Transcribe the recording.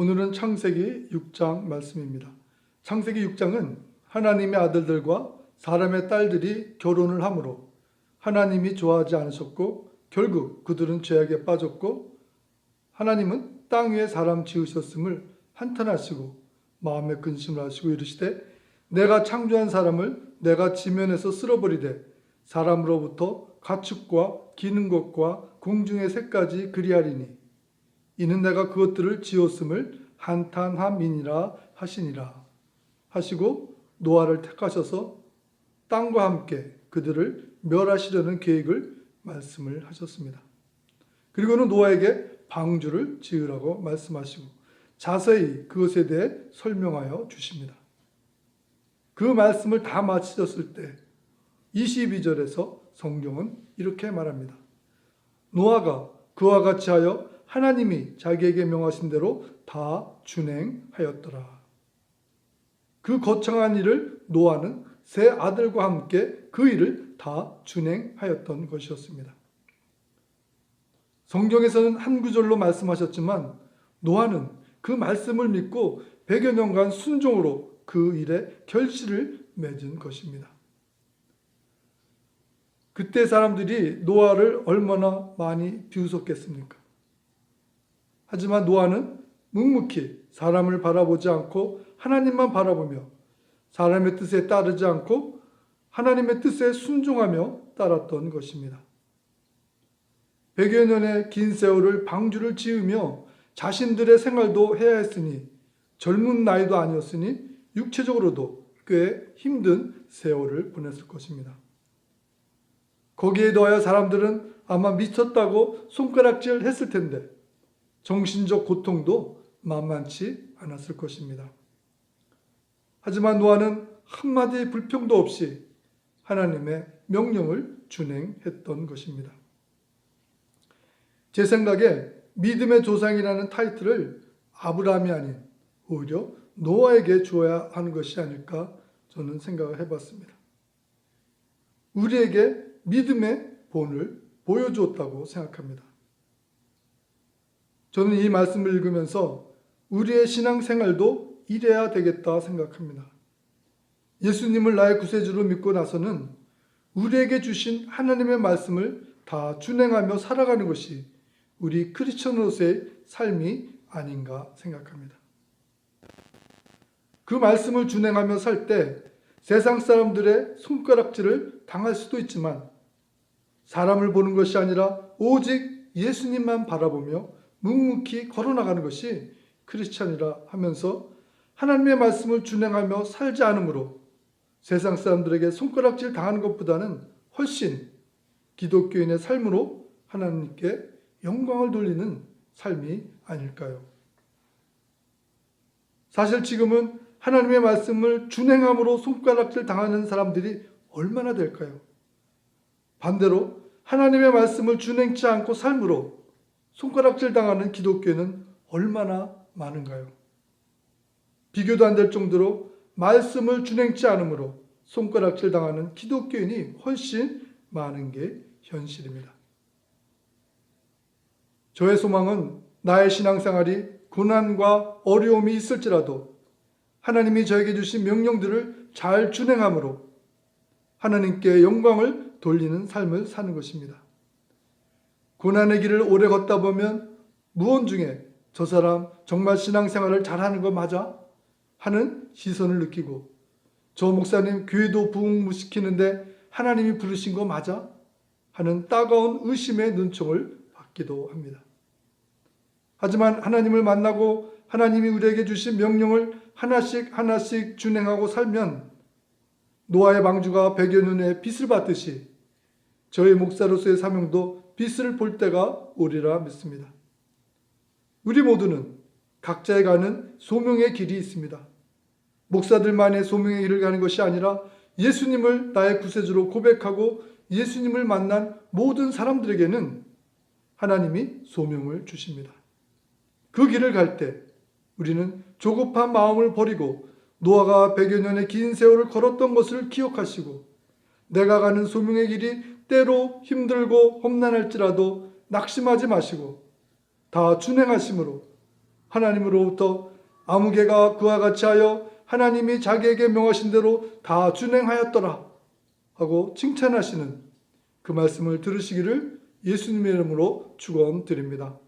오늘은 창세기 6장 말씀입니다. 창세기 6장은 하나님의 아들들과 사람의 딸들이 결혼을 함으로 하나님이 좋아하지 않으셨고 결국 그들은 죄악에 빠졌고 하나님은 땅 위에 사람 지으셨음을 한탄하시고 마음에 근심을 하시고 이르시되 내가 창조한 사람을 내가 지면에서 쓸어버리되 사람으로부터 가축과 기는 것과 공중의 새까지 그리하리니 이는 내가 그것들을 지었음을 한탄함이니라 하시니라 하시고 노아를 택하셔서 땅과 함께 그들을 멸하시려는 계획을 말씀을 하셨습니다. 그리고는 노아에게 방주를 지으라고 말씀하시고 자세히 그것에 대해 설명하여 주십니다. 그 말씀을 다 마치셨을 때 22절에서 성경은 이렇게 말합니다. 노아가 그와 같이 하여 하나님이 자기에게 명하신 대로 다 준행하였더라. 그 거창한 일을 노아는 세 아들과 함께 그 일을 다 준행하였던 것이었습니다. 성경에서는 한 구절로 말씀하셨지만 노아는 그 말씀을 믿고 100여 년간 순종으로 그 일에 결실을 맺은 것입니다. 그때 사람들이 노아를 얼마나 많이 비웃었겠습니까? 하지만 노아는 묵묵히 사람을 바라보지 않고 하나님만 바라보며 사람의 뜻에 따르지 않고 하나님의 뜻에 순종하며 따랐던 것입니다. 100여 년의 긴 세월을 방주를 지으며 자신들의 생활도 해야 했으니 젊은 나이도 아니었으니 육체적으로도 꽤 힘든 세월을 보냈을 것입니다. 거기에 더하여 사람들은 아마 미쳤다고 손가락질 했을 텐데 정신적 고통도 만만치 않았을 것입니다. 하지만 노아는 한마디 불평도 없이 하나님의 명령을 준행했던 것입니다. 제 생각에 믿음의 조상이라는 타이틀을 아브라함이 아닌 오히려 노아에게 주어야 하는 것이 아닐까 저는 생각을 해봤습니다. 우리에게 믿음의 본을 보여주었다고 생각합니다. 저는 이 말씀을 읽으면서 우리의 신앙 생활도 이래야 되겠다 생각합니다. 예수님을 나의 구세주로 믿고 나서는 우리에게 주신 하나님의 말씀을 다 준행하며 살아가는 것이 우리 크리스천으로서의 삶이 아닌가 생각합니다. 그 말씀을 준행하며 살 때 세상 사람들의 손가락질을 당할 수도 있지만 사람을 보는 것이 아니라 오직 예수님만 바라보며 묵묵히 걸어나가는 것이 크리스찬이라 하면서 하나님의 말씀을 준행하며 살지 않으므로 세상 사람들에게 손가락질 당하는 것보다는 훨씬 기독교인의 삶으로 하나님께 영광을 돌리는 삶이 아닐까요? 사실 지금은 하나님의 말씀을 준행함으로 손가락질 당하는 사람들이 얼마나 될까요? 반대로 하나님의 말씀을 준행치 않고 삶으로 손가락질 당하는 기독교는 얼마나 많은가요? 비교도 안 될 정도로 말씀을 준행치 않으므로 손가락질 당하는 기독교인이 훨씬 많은 게 현실입니다. 저의 소망은 나의 신앙생활이 고난과 어려움이 있을지라도 하나님이 저에게 주신 명령들을 잘 준행함으로 하나님께 영광을 돌리는 삶을 사는 것입니다. 고난의 길을 오래 걷다 보면 무언 중에 저 사람 정말 신앙생활을 잘하는 거 맞아? 하는 시선을 느끼고 저 목사님 교회도 부흥시키는데 하나님이 부르신 거 맞아? 하는 따가운 의심의 눈총을 받기도 합니다. 하지만 하나님을 만나고 하나님이 우리에게 주신 명령을 하나씩 하나씩 준행하고 살면 노아의 방주가 백여 년의 빛을 받듯이 저희 목사로서의 사명도 빛을 볼 때가 오리라 믿습니다. 우리 모두는 각자에 가는 소명의 길이 있습니다. 목사들만의 소명의 길을 가는 것이 아니라 예수님을 나의 구세주로 고백하고 예수님을 만난 모든 사람들에게는 하나님이 소명을 주십니다. 그 길을 갈 때 우리는 조급한 마음을 버리고 노아가 백여 년의 긴 세월을 걸었던 것을 기억하시고 내가 가는 소명의 길이 때로 힘들고 험난할지라도 낙심하지 마시고 다 준행하심으로 하나님으로부터 아무개가 그와 같이 하여 하나님이 자기에게 명하신 대로 다 준행하였더라 하고 칭찬하시는 그 말씀을 들으시기를 예수님의 이름으로 축원드립니다.